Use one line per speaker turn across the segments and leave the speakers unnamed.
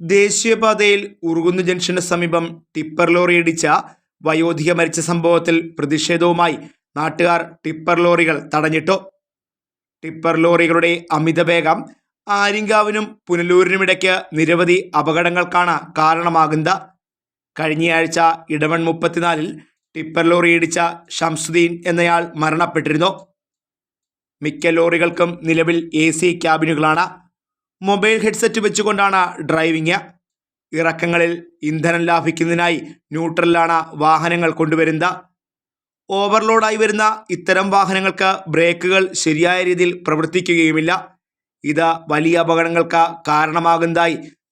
ദേശീയപാതയിൽ ഉറുകുന്ന് ജംഗ്ഷന് സമീപം ടിപ്പർ ലോറി ഇടിച്ച വയോധിക മരിച്ച സംഭവത്തിൽ പ്രതിഷേധവുമായി നാട്ടുകാർ ടിപ്പർ ലോറികൾ തടഞ്ഞിട്ടു. ടിപ്പർ ലോറികളുടെ അമിതവേഗം ആര്യങ്കാവിനും പുനലൂരിനുമിടയ്ക്ക് നിരവധി അപകടങ്ങൾക്കാണ് കാരണമാകുന്നത്. കഴിഞ്ഞയാഴ്ച ഇടവൺ മുപ്പത്തിനാലിൽ ടിപ്പർ ലോറി ഇടിച്ച ഷംസുദ്ദീൻ എന്നയാൾ മരണപ്പെട്ടിരുന്നു. മിക്ക ലോറികൾക്കും നിലവിൽ എ സി ക്യാബിനുകളാണ്. മൊബൈൽ ഹെഡ്സെറ്റ് വെച്ചുകൊണ്ടാണ് ഡ്രൈവിംഗ്. ഇറക്കങ്ങളിൽ ഇന്ധനം ലാഭിക്കുന്നതിനായി ന്യൂട്രലിലാണ് വാഹനങ്ങൾ കൊണ്ടുവരുന്നത്. ഓവർലോഡായി വരുന്ന ഇത്തരം വാഹനങ്ങൾക്ക് ബ്രേക്കുകൾ ശരിയായ രീതിയിൽ പ്രവർത്തിക്കുകയുമില്ല. ഇത് വലിയ അപകടങ്ങൾക്ക് കാരണമാകുന്നതായി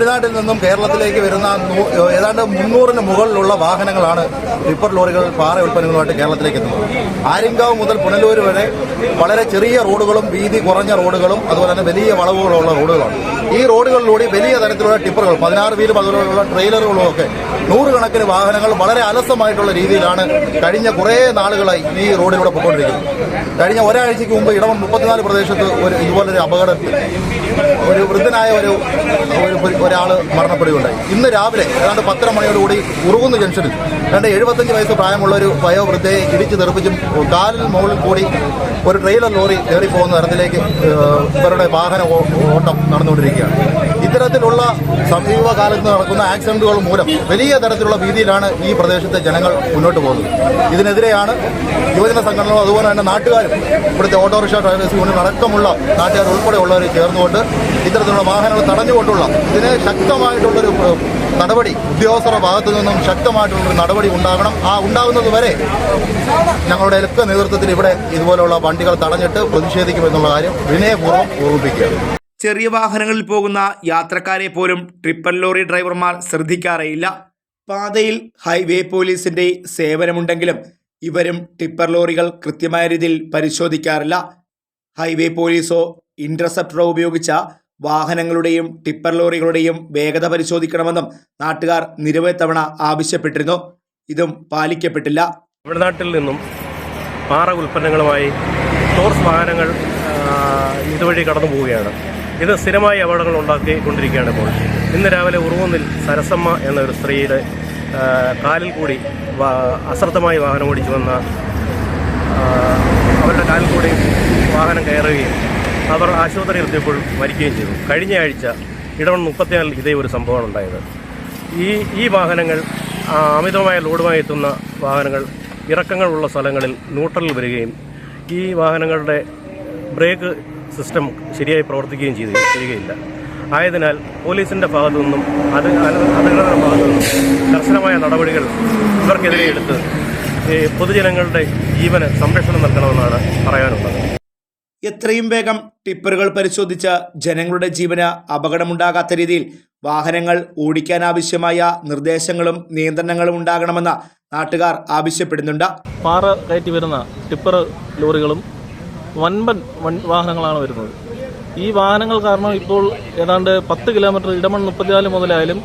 തമിഴ്നാട്ടിൽ നിന്നും കേരളത്തിലേക്ക് വരുന്ന ഏതാണ്ട് മുന്നൂറിന് മുകളിലുള്ള വാഹനങ്ങളാണ് ടിപ്പർ ലോറികൾ പാറ ഉൽപ്പന്നങ്ങളുമായിട്ട് കേരളത്തിലേക്ക് എത്തുന്നത്. ആര്യങ്കാവ് മുതൽ പുനലൂർ വരെ വളരെ ചെറിയ റോഡുകളും വീതി കുറഞ്ഞ റോഡുകളും അതുപോലെ തന്നെ വലിയ വളവുകളുള്ള റോഡുകളാണ്. ഈ റോഡുകളിലൂടെ വലിയ തരത്തിലുള്ള ടിപ്പറുകൾ പതിനാറ് വീലും അതുപോലുള്ള ട്രെയിലറുകളും ഒക്കെ നൂറുകണക്കിന് വാഹനങ്ങൾ വളരെ അലസമായിട്ടുള്ള രീതിയിലാണ് കഴിഞ്ഞ കുറേ നാളുകളായി ഈ റോഡിലൂടെ പോയിക്കൊണ്ടിരിക്കുന്നത് കഴിഞ്ഞ ഒരാഴ്ചയ്ക്ക് മുമ്പ് ഇടവം മുപ്പത്തിനാല് പ്രദേശത്ത് ഒരു ഇതുപോലൊരു അപകടത്തിൽ ഒരു വൃദ്ധനായ ഒരു ഒരാൾ മരണപ്പെടുകയുണ്ടായി. ഇന്ന് രാവിലെ ഏതാണ്ട് പത്തര മണിയോടുകൂടി ഉറുകുന്ന് ജംഗ്ഷനിൽ ഏതാണ്ട് എഴുപത്തഞ്ച് വയസ്സ് പ്രായമുള്ള ഒരു വയോവൃദ്ധയെ ഇടിച്ച് തെറിപ്പിച്ചും കാലിന് മുകളിൽ കൂടി ഒരു ട്രെയിലർ ലോറി കയറി പോകുന്ന തരത്തിലേക്ക് ഇവരുടെ വാഹന ഓട്ടം നടന്നുകൊണ്ടിരിക്കുകയാണ്. ഇത്തരത്തിലുള്ള സമീപകാലത്ത് നടക്കുന്ന ആക്സിഡന്റുകൾ മൂലം വലിയ തരത്തിലുള്ള ഭീതിയിലാണ് ഈ പ്രദേശത്തെ ജനങ്ങൾ മുന്നോട്ട് പോകുന്നത്. ഇതിനെതിരെയാണ് യുവജന സംഘടനകളും അതുപോലെ തന്നെ നാട്ടുകാരും ഇവിടുത്തെ ഓട്ടോറിക്ഷ ഡ്രൈവേഴ്സ് യൂണിയൻ അടക്കമുള്ള നാട്ടുകാർ ഉൾപ്പെടെയുള്ളവർ ചേർന്നുകൊണ്ട് ഇത്തരത്തിലുള്ള വാഹനങ്ങൾ തടഞ്ഞുകൊണ്ടുള്ള ഇതിന് ശക്തമായിട്ടുള്ളൊരു നടപടി ഉദ്യോഗസ്ഥരുടെ ഭാഗത്തു നിന്നും ശക്തമായിട്ടുള്ളൊരു നടപടി ഉണ്ടാകണം. ആ ഉണ്ടാകുന്നത് വരെ ഞങ്ങളുടെ ഒക്കെ നേതൃത്വത്തിൽ ഇവിടെ ഇതുപോലുള്ള വണ്ടികൾ തടഞ്ഞിട്ട് പ്രതിഷേധിക്കുമെന്നുള്ള കാര്യം വിനയപൂർവം ഓർമ്മിപ്പിക്കുകയാണ്.
ചെറിയ വാഹനങ്ങളിൽ പോകുന്ന യാത്രക്കാരെ പോലും ട്രിപ്പൽ ലോറി ഡ്രൈവർമാർ ശ്രദ്ധിക്കാറേയില്ല. പാതയിൽ ഹൈവേ പോലീസിന്റെ സേവനമുണ്ടെങ്കിലും ഇവരും ടിപ്പർ ലോറികൾ കൃത്യമായ രീതിയിൽ പരിശോധിക്കാറില്ല. ഹൈവേ പോലീസോ ഇന്റർസെപ്റ്ററോ ഉപയോഗിച്ച വാഹനങ്ങളുടെയും ടിപ്പർ ലോറികളുടെയും വേഗത പരിശോധിക്കണമെന്നും നാട്ടുകാർ നിരവധി തവണ ആവശ്യപ്പെട്ടിരുന്നു. ഇതും പാലിക്കപ്പെട്ടില്ല.
തമിഴ്നാട്ടിൽ നിന്നും പാറ ഉൽപ്പന്നങ്ങളുമായി ടോർസ് വാഹനങ്ങൾ ഇതുവഴി കടന്നു പോവുകയാണ് ഇത് സ്ഥിരമായ അപകടങ്ങൾ ഉണ്ടാക്കിക്കൊണ്ടിരിക്കുകയാണ് ഇപ്പോൾ. ഇന്ന് രാവിലെ ഉറുവന്നിൽ സരസമ്മ എന്നൊരു സ്ത്രീയുടെ കാലിൽ കൂടി അശ്രദ്ധമായി വാഹനം ഓടിച്ചു വന്ന അവരുടെ കാലിൽ കൂടി വാഹനം കയറുകയും അവർ ആശുപത്രിയിൽ എത്തിയപ്പോൾ മരിക്കുകയും ചെയ്തു. കഴിഞ്ഞ ആഴ്ച ഇടവൺ മുപ്പത്തിനാലിൽ ഇതേ ഒരു സംഭവമാണ് ഉണ്ടായത്. ഈ ഈ വാഹനങ്ങൾ അമിതമായ ലോഡുമായി എത്തുന്ന വാഹനങ്ങൾ ഇറക്കങ്ങളുള്ള സ്ഥലങ്ങളിൽ ന്യൂട്രലിൽ വരികയും ഈ വാഹനങ്ങളുടെ ബ്രേക്ക് സിസ്റ്റം ശരിയായി പ്രവർത്തിക്കുകയും ചെയ്ത് ചെയ്യുകയില്ല. ആയതിനാൽ പോലീസിന്റെ ഭാഗത്തു നിന്നും അത് അധികൃതരുടെ ഭാഗത്തു നിന്നും കർശനമായ നടപടികൾ ഇവർക്കെതിരെ എടുത്ത് പൊതുജനങ്ങളുടെ ജീവന് സംരക്ഷണം നൽകണമെന്നാണ് പറയാനുള്ളത്.
എത്രയും വേഗം ടിപ്പറുകൾ പരിശോധിച്ച് ജനങ്ങളുടെ ജീവന് അപകടമുണ്ടാകാത്ത രീതിയിൽ വാഹനങ്ങൾ ഓടിക്കാനാവശ്യമായ നിർദ്ദേശങ്ങളും നിയന്ത്രണങ്ങളും ഉണ്ടാകണമെന്ന് നാട്ടുകാർ ആവശ്യപ്പെടുന്നുണ്ട്.
പാറ കയറ്റി വരുന്ന ടിപ്പർ ലോറികളും വൻപൻ വാഹനങ്ങളാണ് വരുന്നത്. ഈ വാഹനങ്ങൾ കാരണം ഇപ്പോൾ ഏതാണ്ട് പത്ത് കിലോമീറ്റർ ഇടമൺ മുപ്പത്തിനാല് മുതലായാലും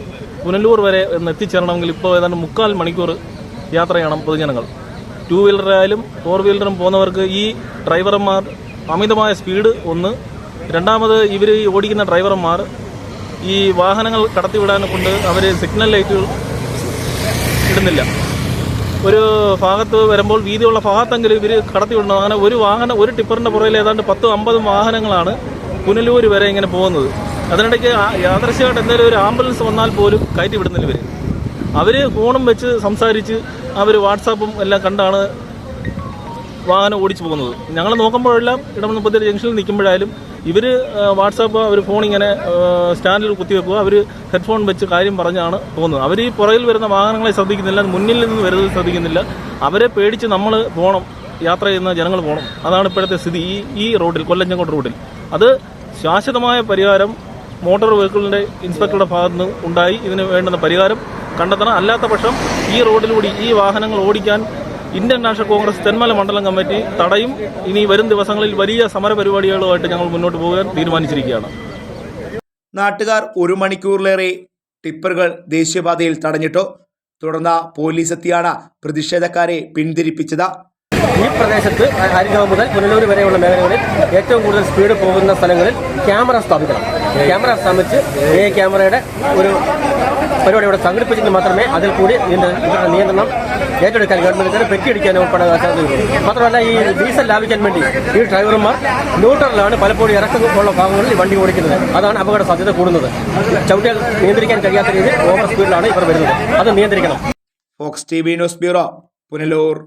പുനലൂർ വരെ ഒന്ന് എത്തിച്ചേരണമെങ്കിൽ ഇപ്പോൾ ഏതാണ്ട് മുക്കാൽ മണിക്കൂർ യാത്രയാണ് പൊതുജനങ്ങൾ. ടു വീലറായാലും ഫോർ വീലറും പോകുന്നവർക്ക് ഈ ഡ്രൈവർമാർ അമിതമായ സ്പീഡ് ഒന്ന്. രണ്ടാമത് ഇവർ ഓടിക്കുന്ന ഡ്രൈവർമാർ ഈ വാഹനങ്ങൾ കടത്തിവിടാനെ കൊണ്ട് അവർ സിഗ്നൽ ലൈറ്റുകൾ ഇടുന്നില്ല. ഒരു ഭാഗത്ത് വരുമ്പോൾ വീതിയുള്ള ഭാഗത്തെങ്കിലും ഇവർ കടത്തി വിടണം അങ്ങനെ ഒരു വാഹനം ഒരു ടിപ്പറിന്റെ പുറകിൽ ഏതാണ്ട് പത്തും അമ്പതും വാഹനങ്ങളാണ് പുനലൂർ വരെ ഇങ്ങനെ പോകുന്നത്. അതിനിടയ്ക്ക് യാദർശ്യമായിട്ട് എന്തെങ്കിലും ഒരു ആംബുലൻസ് വന്നാൽ പോലും കയറ്റി വിടുന്നില്ല ഇവർ അവർ ഫോണും വെച്ച് സംസാരിച്ച് അവർ വാട്സാപ്പും എല്ലാം കണ്ടാണ് വാഹനം ഓടിച്ചു പോകുന്നത്. ഞങ്ങൾ നോക്കുമ്പോഴെല്ലാം ഇടം മുപ്പത്തേഴ് ജംഗ്ഷനിൽ നിൽക്കുമ്പോഴായാലും ഇവർ വാട്സാപ്പ് അവർ ഫോൺ ഇങ്ങനെ സ്റ്റാൻഡിൽ കുത്തിവെക്കുക അവർ ഹെഡ്ഫോൺ വെച്ച് കാര്യം പറഞ്ഞാണ് പോകുന്നത്. അവർ ഈ പുറകിൽ വരുന്ന വാഹനങ്ങളെ ശ്രദ്ധിക്കുന്നില്ല മുന്നിൽ നിന്ന് വരുന്നത് ശ്രദ്ധിക്കുന്നില്ല. അവരെ പേടിച്ച് നമ്മൾ പോകണം യാത്ര ചെയ്യുന്ന ജനങ്ങൾ പോകണം അതാണ് ഇപ്പോഴത്തെ സ്ഥിതി ഈ ഈ റോഡിൽ കൊല്ലഞ്ചങ്കോട് റോഡിൽ. അത് ശാശ്വതമായ പരിഹാരം മോട്ടോർ വെഹിക്കിളിന്റെ ഇൻസ്പെക്ടറുടെ ഭാഗത്ത് നിന്ന് ഉണ്ടായി. ഇതിന് വേണ്ടുന്ന പരിഹാരം കണ്ടെത്തണം. അല്ലാത്ത പക്ഷം ഈ റോഡിലൂടെ ഈ വാഹനങ്ങൾ ഓടിക്കാൻ ഇന്ത്യൻ നാഷണൽ കോൺഗ്രസ് തെന്മല മണ്ഡലം കമ്മിറ്റി തടയും ഇനി വരും ദിവസങ്ങളിൽ വലിയ സമരപരിപാടികളുമായിട്ട് ഞങ്ങൾ മുന്നോട്ട് പോകാൻ തീരുമാനിച്ചിരിക്കുകയാണ്.
നാട്ടുകാർ ഒരു മണിക്കൂറിലേറെ ടിപ്പറുകൾ ദേശീയപാതയിൽ തടഞ്ഞിട്ടു തുടർന്ന് പോലീസ് എത്തിയാണ് പ്രതിഷേധക്കാരെ പിന്തിരിപ്പിച്ചത്.
ഈ പ്രദേശത്ത് അരികാവ് മുതൽ പുനലൂർ വരെയുള്ള മേഖലകളിൽ ഏറ്റവും കൂടുതൽ സ്പീഡ് പോകുന്ന സ്ഥലങ്ങളിൽ ക്യാമറ സ്ഥാപിക്കണം. ക്യാമറ സ്ഥാപിച്ച് ഈ ക്യാമറയുടെ ഒരു പരിപാടി ഇവിടെ സംഘടിപ്പിച്ചെങ്കിൽ മാത്രമേ അതിൽ കൂടി ഇതിന്റെ നിയന്ത്രണം ഏറ്റെടുക്കാൻ ഗവൺമെന്റിന് പെറ്റിയടിക്കാൻ ഉൾപ്പെടെ സാധ്യതയുള്ളൂ. മാത്രമല്ല ഈ ഡീസൽ ലാഭിക്കാൻ വേണ്ടി ഈ ഡ്രൈവർമാർ ന്യൂട്രലാണ് പലപ്പോഴും ഇറക്കമുള്ള ഭാഗങ്ങളിൽ വണ്ടി ഓടിക്കുന്നത്. അതാണ് അപകട സാധ്യത കൂടുന്നത്. ചവിട്ടിയാൽ നിയന്ത്രിക്കാൻ കഴിയാത്ത രീതിയിൽ ഓവർ സ്പീഡിലാണ് ഇവർ വരുന്നത്. അത് നിയന്ത്രിക്കണം.
Fox T V news bureau Punalur.